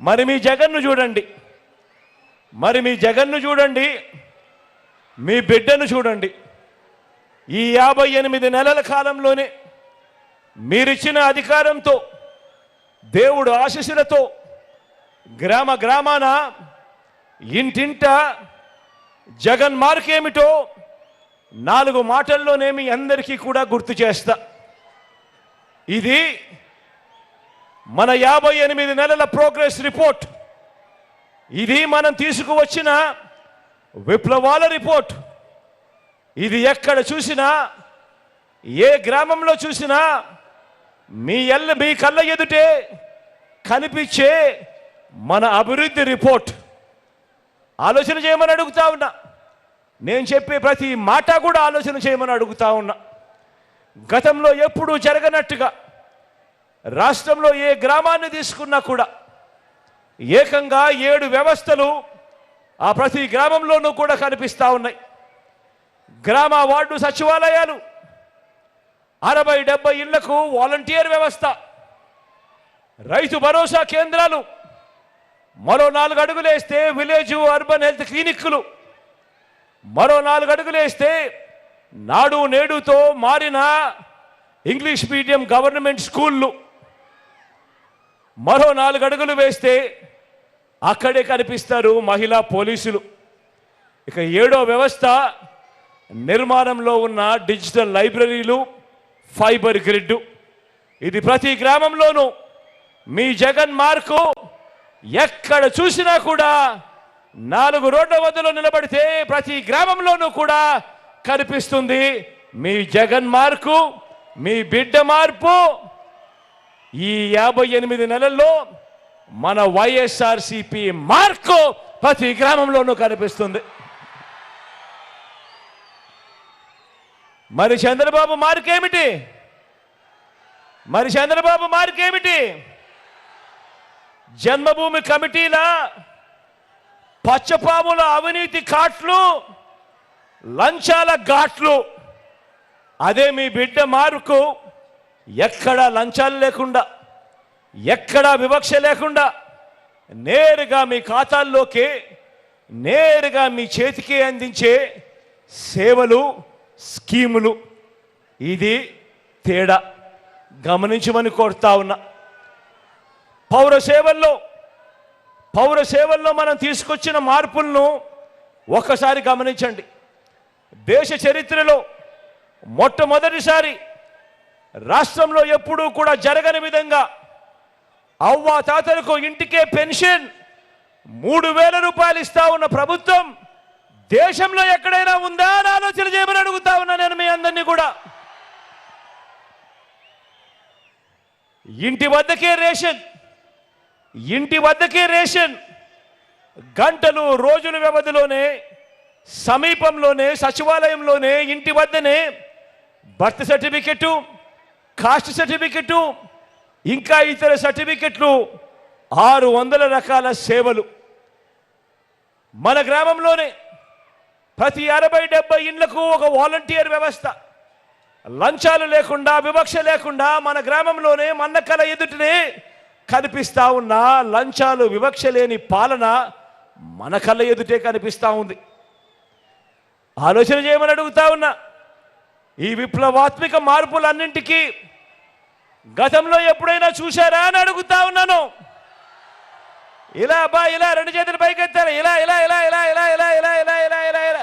మరి మీ జగన్ను చూడండి. మరి మీ జగన్ను చూడండి. మీ బిడ్డను చూడండి. ఈ యాభై ఎనిమిది నెలల కాలంలోనే మీరిచ్చిన అధికారంతో దేవుడు ఆశీస్సులతో గ్రామ గ్రామాన ఇంటింట జగన్ మార్కేమిటో నాలుగు మాటల్లోనే మీ అందరికీ కూడా గుర్తు చేస్తా. ఇది మన యాభై ఎనిమిది నెలల ప్రోగ్రెస్ రిపోర్ట్. ఇది మనం తీసుకువచ్చిన విప్లవాల రిపోర్ట్. ఇది ఎక్కడ చూసినా ఏ గ్రామంలో చూసినా మీ ఎల్ల మీ కళ్ళ ఎదుటే కనిపించే మన అభివృద్ధి రిపోర్ట్. ఆలోచన చేయమని అడుగుతా ఉన్నా. నేను చెప్పే ప్రతి మాట కూడా ఆలోచన చేయమని అడుగుతా ఉన్నా. గతంలో ఎప్పుడూ జరగనట్టుగా రాష్ట్రంలో ఏ గ్రామాన్ని తీసుకున్నా కూడా ఏకంగా ఏడు వ్యవస్థలు ఆ ప్రతి గ్రామంలోనూ కూడా కనిపిస్తూ ఉన్నాయి. గ్రామ వార్డు సచివాలయాలు అరవై డెబ్బై ఇళ్ళకు వాలంటీర్ వ్యవస్థ రైతు భరోసా కేంద్రాలు మరో నాలుగు అడుగులేస్తే విలేజ్ అర్బన్ హెల్త్ క్లినిక్లు మరో నాలుగు అడుగులేస్తే నాడు నేడుతో మారిన ఇంగ్లీష్ మీడియం గవర్నమెంట్ స్కూళ్ళు. మరో నాలుగు అడుగులు వేస్తే అక్కడే కనిపిస్తారు మహిళా పోలీసులు. ఇక ఏడో వ్యవస్థ నిర్మాణంలో ఉన్న డిజిటల్ లైబ్రరీలు ఫైబర్ గ్రిడ్ ఇది ప్రతి గ్రామంలోనూ. మీ జగన్ మార్కు ఎక్కడ చూసినా కూడా నాలుగు రోడ్ల వద్దలో నిలబడితే ప్రతి గ్రామంలోనూ కూడా కనిపిస్తుంది. మీ జగన్ మార్కు మీ బిడ్డ మార్పు ఈ యాభై ఎనిమిది నెలల్లో మన వైఎస్ఆర్సిపి మార్కు ప్రతి గ్రామంలోనూ కనిపిస్తుంది. మరి చంద్రబాబు మార్కేమిటి? మరి చంద్రబాబు మార్కేమిటి? జన్మభూమి కమిటీల పచ్చపాముల అవినీతి కాట్లు లంచాల ఘాట్లు. అదే మీ బిడ్డ మార్కు. ఎక్కడా లంచాలు లేకుండా ఎక్కడా వివక్ష లేకుండా నేరుగా మీ ఖాతాల్లోకి నేరుగా మీ చేతికి అందించే సేవలు స్కీములు. ఇది తేడా. గమనించమని కోరుతా ఉన్నా. పౌర సేవల్లో పౌర సేవల్లో మనం తీసుకొచ్చిన మార్పులను ఒక్కసారి గమనించండి. దేశ చరిత్రలో మొట్టమొదటిసారి రాష్ట్రంలో ఎప్పుడూ కూడా జరగని విధంగా అవ్వ తాతలకు ఇంటికే పెన్షన్ మూడు వేల రూపాయలు ఇస్తా ఉన్న ప్రభుత్వం దేశంలో ఎక్కడైనా ఉందా అని ఆలోచన చేయమని అడుగుతా ఉన్నా నేను మీ అందరినీ కూడా. ఇంటి వద్దకే రేషన్ ఇంటి వద్దకే రేషన్ గంటలు రోజుల వ్యవధిలోనే సమీపంలోనే సచివాలయంలోనే ఇంటి వద్దనే బర్త్ సర్టిఫికెట్ కాస్ట్ సర్టిఫికెట్ ఇంకా ఇతర సర్టిఫికెట్లు ఆరు వందల రకాల సేవలు. మన గ్రామంలోనే ప్రతి అరవై డెబ్బై ఇండ్లకు ఒక వాలంటీర్ వ్యవస్థ. లంచాలు లేకుండా వివక్ష లేకుండా మన గ్రామంలోనే మన కళ ఎదుటనే కనిపిస్తా ఉన్న లంచాలు వివక్ష లేని పాలన మన కళ్ళ ఎదుటే కనిపిస్తూ ఉంది. ఆలోచన చేయమని అడుగుతా ఉన్నా ఈ విప్లవాత్మిక మార్పులన్నింటికీ గతంలో ఎప్పుడైనా చూశారా అని అడుగుతా ఉన్నాను ఇలా అబ్బా ఇలా రెండు చేతులు పైకెత్తారు ఇలా ఇలా ఇలా ఇలా ఇలా ఇలా ఇలా ఇలా ఇలా ఇలా ఇలా